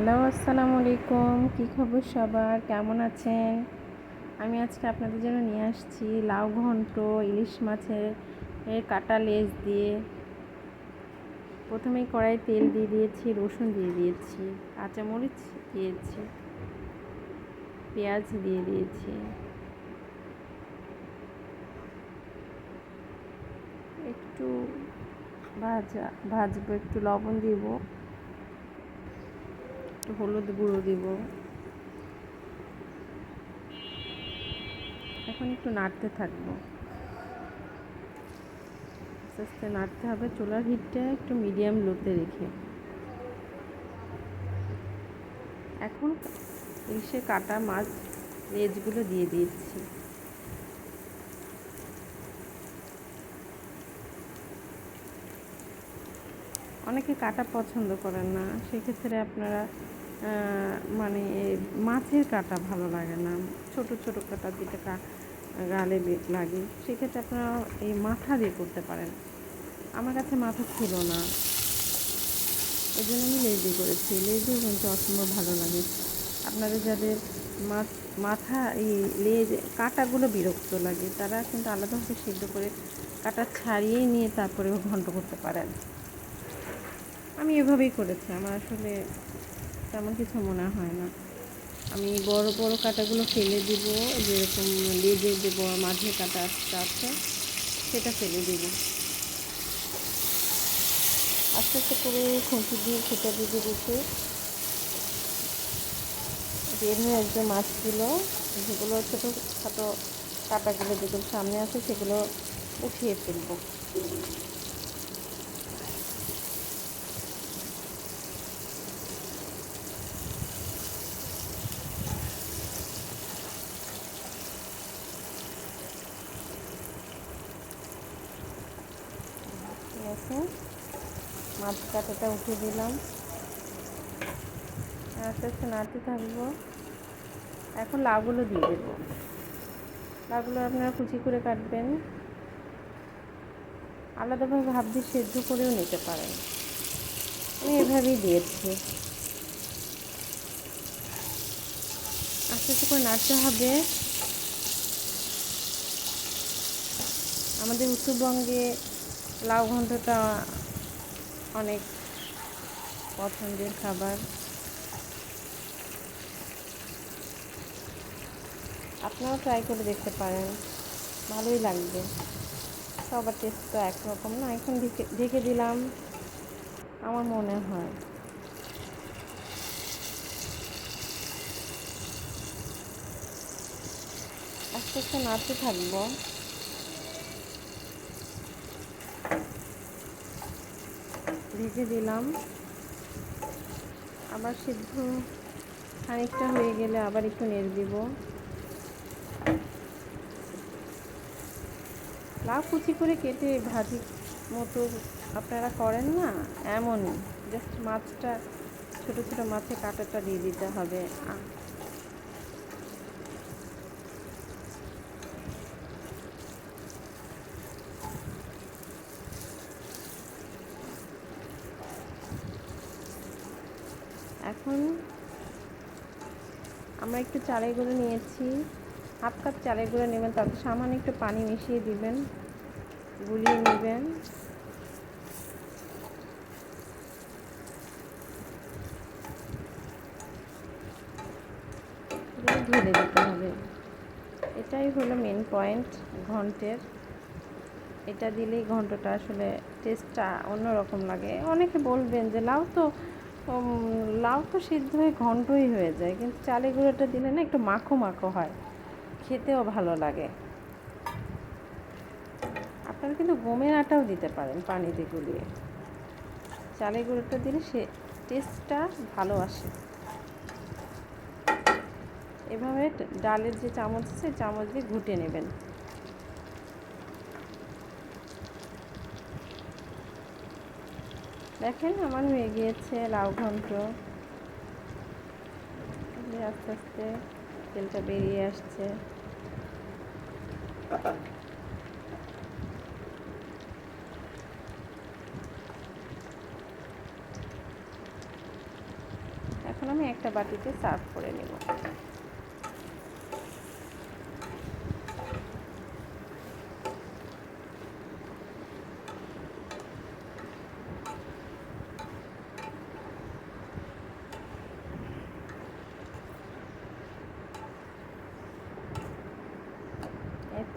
Hello, আসসালামু আলাইকুম। কী খবর সবার? কেমন আছেন? আমি আজকে আপনাদের জন্য নিয়ে আসছি লাউ ঘন্ট, ইলিশ মাছের কাটা লেজ দিয়ে। প্রথমেই কড়াই তেল দিয়ে দিয়েছি, রসুন দিয়ে দিয়েছি, কাঁচামরিচ দিয়েছি, পেঁয়াজ দিয়ে দিয়েছি। একটু ভাজা, ভাজবো, একটু লবণ দিব। একটু হলুদ গুঁড়ো দিব। এখন একটু নাড়তে থাকব। আস্তে আস্তে নাড়তে হবে, চুলার হিটটা একটু মিডিয়াম লোতে রেখে। এখন ইলিশে কাটা মাছ লেজগুলো দিয়ে দিয়েছি অনেকে কাটা পছন্দ করেন না, সেক্ষেত্রে আপনারা মানে মাছের কাটা ভালো লাগে না। ছোট ছোট কাটা যেটা গালে লাগে, সেক্ষেত্রে আপনারা এই মাথা দিয়ে করতে পারেন। আমার কাছে মাথা ছিল না। এই জন্য আমি লেজি করেছি। লেজি কিন্তু অসম্ভব ভালো লাগে। আপনাদের যাদের মাথা এই লেজ, কাটাগুলো বিরক্ত লাগে, তারা কিন্তু আলাদাভাবে সিদ্ধ করে কাটা ছাড়িয়ে নিয়ে তারপরে ঘন্ট করতে পারেন। আমি এভাবেই করেছি। আমার আসলে তেমন কিছু মনে হয় না। আমি বড় বড় কাটাগুলো ফেলে দিব, যেরকম লেজের যে মাঝে কাটা আছে সেটা ফেলে দিব। আস্তে আস্তে করে খুঁটি দিয়ে খেতে দিয়ে দিতে বের হয়ে আসবে মাছগুলো। যেগুলো ছোটো ছোটো কাটাগুলো যেগুলো সামনে আছে, সেগুলো উঠিয়ে ফেলব। আছে মাছ কাটাটা উঠে দিলাম। আস্তে আস্তে নাড়তে থাকব। এখন লাউগুলো দিয়ে দেবো। লাউগুলো আপনারা কুচি করে কাটবেন। আলাদাভাবে ভাব দিয়ে সেদ্ধ করেও নিতে পারেন। আমি এভাবেই দিয়েছি আস্তে আস্তে করে নাড়তে হবে। আমাদের উত্তরবঙ্গে লাউ ঘন্টটা অনেক পছন্দের খাবার। আপনারাও ট্রাই করে দেখতে পারেন, ভালোই লাগবে। সবার টেস্ট তো একরকম না, এখন ঢেকে দিলাম, আমার মনে হয়। আস্তে আস্তে নাড়তে থাকব। ভেজে দিলাম। আবার সিদ্ধ খানিকটা হয়ে গেলে আবার একটু নেড়ে দিব। লাউ কুচি করে কেটে ভাজি মতো আপনারা করেন না, এমনই। জাস্ট মাছটা, ছোটো ছোটো মাছে কাটাটা দিয়ে দিতে হবে। এখন আমরা একটু চালের গুঁড়ো নিয়েছি। হাফ কাপ চালের গুঁড়ো নেবেন, তাতে সামান্য একটু পানি মিশিয়ে দিবেন, গুলিয়ে নেবেন। ঢেলে দিতে হবে। এটাই হলো মেন পয়েন্ট ঘন্টের। এটা দিলেই ঘন্টটা আসলে টেস্টটা অন্যরকম লাগে। অনেকে বলবেন যে, লাউ তো লাউ তো সিদ্ধ হয়ে ঘন্টই হয়ে যায়, কিন্তু চালে গুঁড়োটা দিলে না একটু মাখো মাখো হয়। খেতেও ভালো লাগে। আপনারা কিন্তু গমের আটাও দিতে পারেন পানিতে গুলিয়ে। চালে গুঁড়োটা দিলে সে টেস্টটা ভালো আসে। এভাবে ডালের যে চামচ আছে চামচ দিয়ে ঘুটে নেবেন। দেখেন, আমার হয়ে গিয়েছে লাউ ঘন্ট। আস্তে আস্তে তেলটা বেরিয়ে আসছে। এখন আমি একটা বাটিতে সার্ভ করে নেব।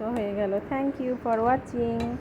হয়ে গেল। Thank you for watching